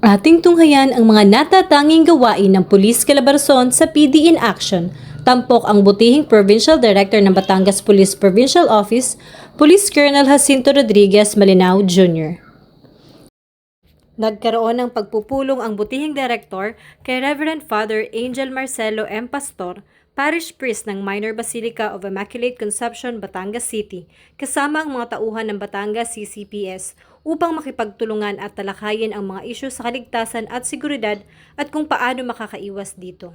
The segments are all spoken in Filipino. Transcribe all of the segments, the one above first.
Ating tunghayan ang mga natatanging gawain ng Pulis Calabarzon sa PD in Action. Tampok ang butihing Provincial Director ng Batangas Police Provincial Office, Police Colonel Jacinto Rodriguez Malinao Jr. Nagkaroon ng pagpupulong ang butihing director kay Reverend Father Angel Marcelo M. Pastor, Parish Priest ng Minor Basilica of Immaculate Conception, Batangas City, kasama ang mga tauhan ng Batangas CCPS upang makipagtulungan at talakayin ang mga isyu sa kaligtasan at seguridad at kung paano makakaiwas dito.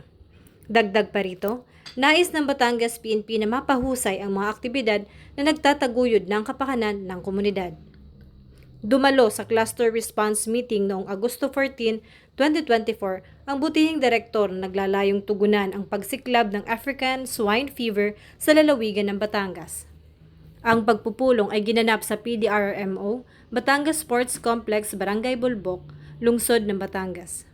Dagdag pa rito, nais ng Batangas PNP na mapahusay ang mga aktibidad na nagtataguyod ng kapakanan ng komunidad dumalo sa cluster response meeting noong Agosto 14, 2024, ang butihing direktor na naglalayong tugunan ang pagsiklab ng African swine fever sa lalawigan ng Batangas. Ang pagpupulong ay ginanap sa PDRMO, Batangas Sports Complex, Barangay Bulbok, lungsod ng Batangas.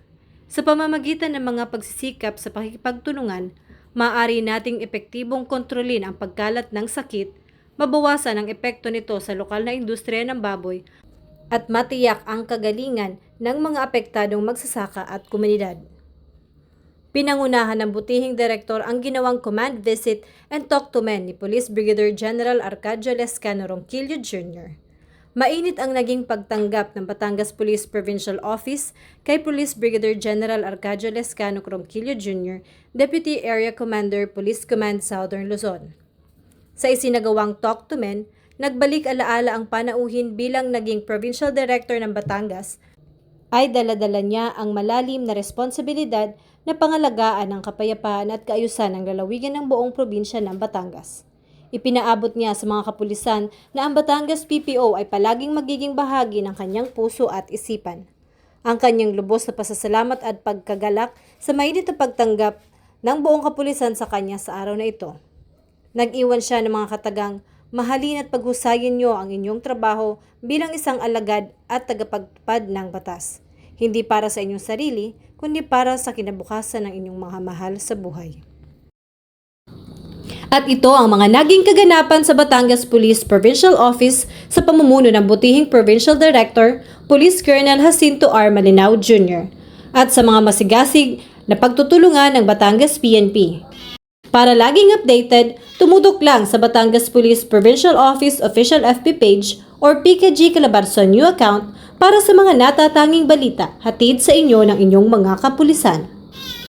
Sa pamamagitan ng mga pagsisikap sa pakikipagtulungan, maaari nating epektibong kontrolin ang pagkalat ng sakit, mabawasan ang epekto nito sa lokal na industriya ng baboy at matiyak ang kagalingan ng mga apektadong magsasaka at komunidad. Pinangunahan ng butihing direktor ang ginawang command visit and talk to men ni Police Brigadier General Arcadio Lescano Ronquillo Jr. Mainit ang naging pagtanggap ng Batangas Police Provincial Office kay Police Brigadier General Arcadio Lescano Ronquillo Jr., Deputy Area Commander Police Command Southern Luzon. Sa isinagawang Talk to Men, nagbalik alaala ang panauhin bilang naging Provincial Director ng Batangas, ay daladala niya ang malalim na responsibilidad na pangalagaan ang kapayapaan at kaayusan ng lalawigan ng buong probinsya ng Batangas. Ipinaabot niya sa mga kapulisan na ang Batangas PPO ay palaging magiging bahagi ng kanyang puso at isipan. Ang kanyang lubos na pasasalamat at pagkagalak sa mainit na pagtanggap ng buong kapulisan sa kanya sa araw na ito. Nag-iwan siya ng mga katagang, mahalin at paghusayin niyo ang inyong trabaho bilang isang alagad at tagapagpad ng batas. Hindi para sa inyong sarili, kundi para sa kinabukasan ng inyong mga mahal sa buhay. At ito ang mga naging kaganapan sa Batangas Police Provincial Office sa pamumuno ng butihing Provincial Director, Police Colonel Jacinto R. Malinao Jr. at sa mga masigasig na pagtutulungan ng Batangas PNP. Para laging updated, tumudok lang sa Batangas Police Provincial Office official FB page or PKG Calabarzon new account para sa mga natatanging balita hatid sa inyo ng inyong mga kapulisan.